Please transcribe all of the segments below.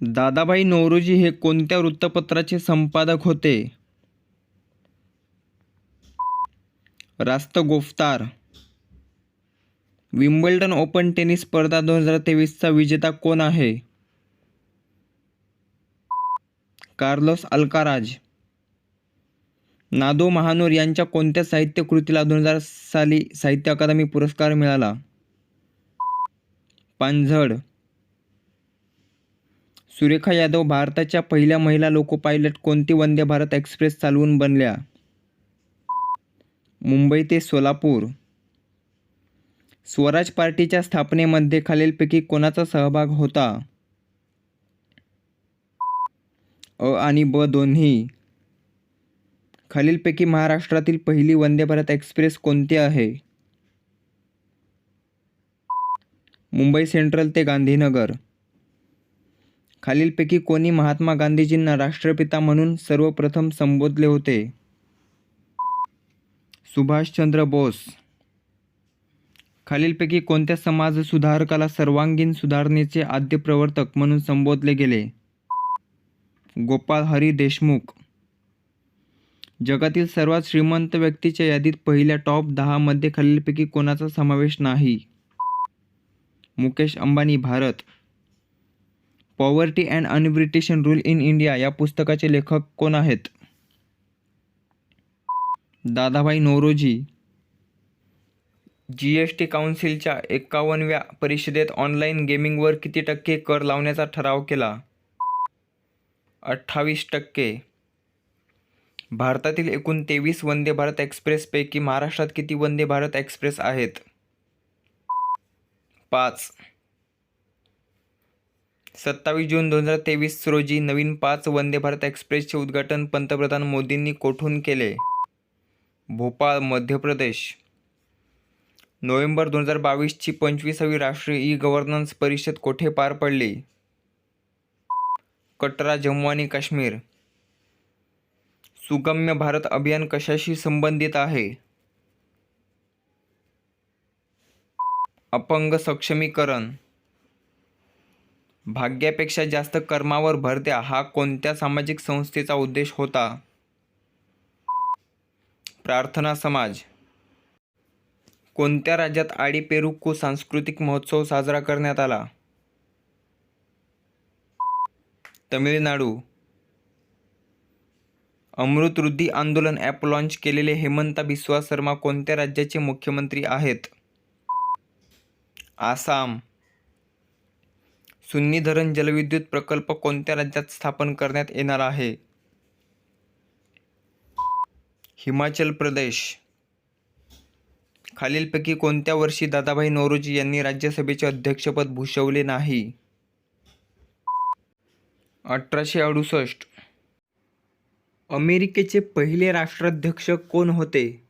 दादाभाई नौरोजी हे कोणत्या वृत्तपत्राचे संपादक होते? रास्त गोफ्तार. विम्बल्डन ओपन टेनिस स्पर्धा दोन हजार तेवीसचा विजेता कोण आहे? Carlos Alcaraz. नादो महानोर यांच्या कोणत्या साहित्य कृतीला दोन हजार साली साहित्य अकादमी पुरस्कार मिळाला? पानझड. सुरेखा यादव भारताच्या पहिल्या महिला लोको पायलट कोणती वंदे भारत एक्सप्रेस चालवून बनल्या? मुंबई ते सोलापूर. स्वराज पार्टीच्या स्थापनेमध्ये खालीलपैकी कोणाचा सहभाग होता? अ आणि ब दोन्ही. खालीलपैकी महाराष्ट्रातील पहिली वंदे भारत एक्सप्रेस कोणती आहे? मुंबई सेंट्रल ते गांधीनगर. खालीलपैकी कोणी महात्मा गांधीजींना राष्ट्रपिता म्हणून सर्वप्रथम संबोधले होते. सुभाषचंद्र बोस. खालीलपैकी कोणत्या समाज सुधारकाला सर्वांगीण सुधारणेचे आद्य प्रवर्तक म्हणून संबोधले गेले? गोपाल हरी देशमुख. जगातील सर्वात श्रीमंत व्यक्तीच्या यादीत पहिल्या टॉप दहामध्ये खालीलपैकी कोणाचा समावेश नाही? Mukesh Ambani Bharat. Poverty and unbritish rule in India या पुस्तकाचे लेखक कोण आहेत? Dadabhai Naoroji G S T काउन्सिलच्या एकावन्नव्या परिषदेत ऑनलाईन गेमिंगवर किती टक्के कर लावण्याचा ठराव केला? अठ्ठावीस टक्के. भारतातील एकूण तेवीस वंदे भारत एक्सप्रेसपैकी महाराष्ट्रात किती वंदे भारत एक्सप्रेस आहेत? पाच. सत्तावीस जून दोन हजार तेवीस रोजी नवीन पाच वंदे भारत एक्सप्रेसचे उद्घाटन पंतप्रधान मोदींनी कोठून केले? भोपाळ मध्य प्रदेश. नोव्हेंबर दोन हजार बावीसची पंचवीसावी राष्ट्रीय ई गव्हर्नन्स परिषद कोठे पार पडली? कटरा जम्मू आणि काश्मीर. सुगम्य भारत अभियान कशाशी संबंधित आहे? अपंग सक्षमीकरण. भाग्यापेक्षा जास्त कर्मावर भर द्या हा कोणत्या सामाजिक संस्थेचा उद्देश होता? प्रार्थना समाज. कोणत्या राज्यात आडी पेरुक्कू सांस्कृतिक महोत्सव साजरा करण्यात आला? तमिळनाडू. अमृतवृद्धी आंदोलन ॲप लॉन्च केलेले हेमंता बिस्वा शर्मा कोणत्या राज्याचे मुख्यमंत्री आहेत? आसाम. सुन्नी धरण जलविद्युत प्रकल्प कोणत्या राज्यात स्थापन करण्यात येणार आहे? हिमाचल प्रदेश. खालीलपैकी कोणत्या वर्षी दादाभाई नौरोजी यांनी राज्यसभेचे अध्यक्षपद भूषवले नाही? अठराशे अडुसष्ट. अमेरिकेचे पहिले राष्ट्राध्यक्ष कोण होते?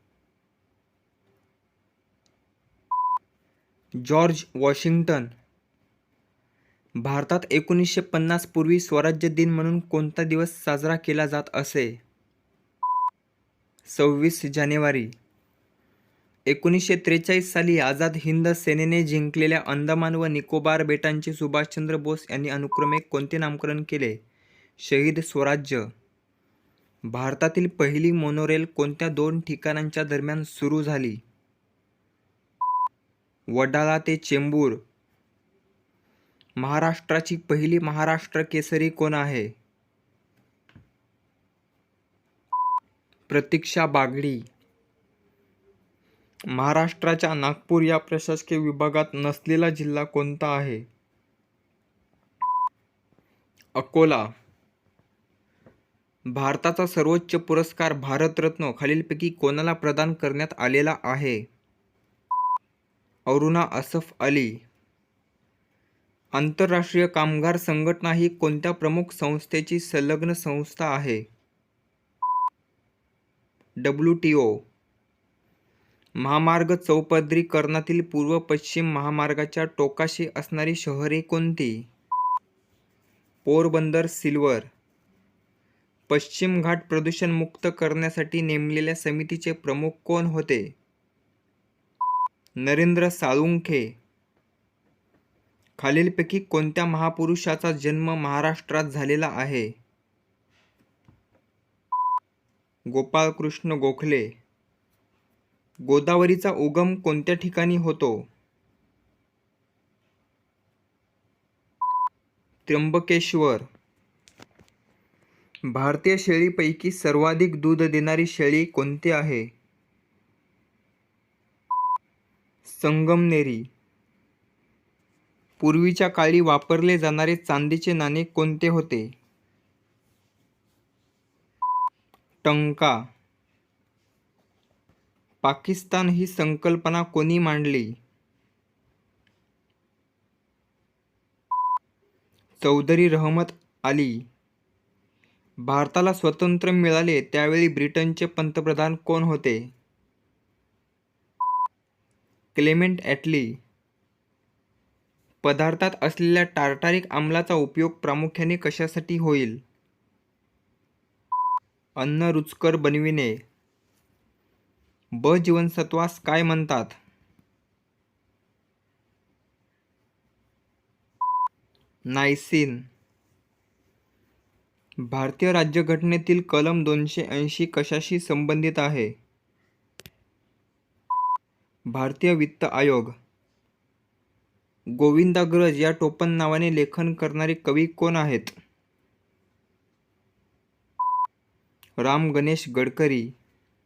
George Washington. भारतात एकोणीसशे पन्नास पूर्वी स्वराज्य दिन म्हणून कोणता दिवस साजरा केला जात असे? सव्वीस जानेवारी. एकोणीसशे त्रेचाळीस साली आझाद हिंद सेनेने जिंकलेल्या अंदमान व निकोबार बेटांचे सुभाषचंद्र बोस यांनी अनुक्रमे कोणते नामकरण केले? शहीद स्वराज्य. भारतातील पहिली मोनोरेल कोणत्या दोन ठिकाणांच्या दरम्यान सुरू झाली? वडाळा ते चेंबूर. महाराष्ट्राची पहिली महाराष्ट्र केसरी कोण आहे? प्रतीक्षा बागडी. महाराष्ट्राच्या नागपूर या प्रशासकीय विभागात नसलेला जिल्हा कोणता आहे? अकोला. भारताचा सर्वोच्च पुरस्कार भारतरत्न खालीलपैकी कोणाला प्रदान करण्यात आलेला आहे? अरुणा असफ अली. आंतरराष्ट्रीय कामगार संघटना ही कोणत्या प्रमुख संस्थेची संलग्न संस्था आहे? W T O. महामार्ग चौपदरीकरणातील पूर्व पश्चिम महामार्गाच्या टोकाशी असणारी शहरे कोणती? पोरबंदर सिल्वर. पश्चिम घाट प्रदूषणमुक्त करण्यासाठी नेमलेल्या समितीचे प्रमुख कोण होते? नरेंद्र साळुंखे. खालीलपैकी कोणत्या महापुरुषाचा जन्म महाराष्ट्रात झालेला आहे? गोपाळकृष्ण गोखले. गोदावरीचा उगम कोणत्या ठिकाणी होतो? त्र्यंबकेश्वर. भारतीय शेळीपैकी सर्वाधिक दूध देणारी शेळी कोणती आहे? संगमनेरी. पूर्वीच्या काळी वापरले जाणारे चांदीचे नाणे कोणते होते? टंका. पाकिस्तान ही संकल्पना कोणी मांडली? चौधरी रहमत अली. भारताला स्वतंत्र मिळाले त्यावेळी ब्रिटनचे पंतप्रधान कोण होते? Clement Attlee. पदार्थात असलेल्या टार्टारिक आम्लाचा उपयोग प्रामुख्याने कशासाठी होईल? अन्न रुचकर बनविणे. ब जीवनसत्वास काय म्हणतात? नायसिन. भारतीय राज्यघटनेतील कलम दोनशे ऐंशी कशाशी संबंधित आहे? भारतीय वित्त आयोग. गोविंदाग्रज या टोपण नावाने लेखन करणारे कवी कोण आहेत? राम गणेश गडकरी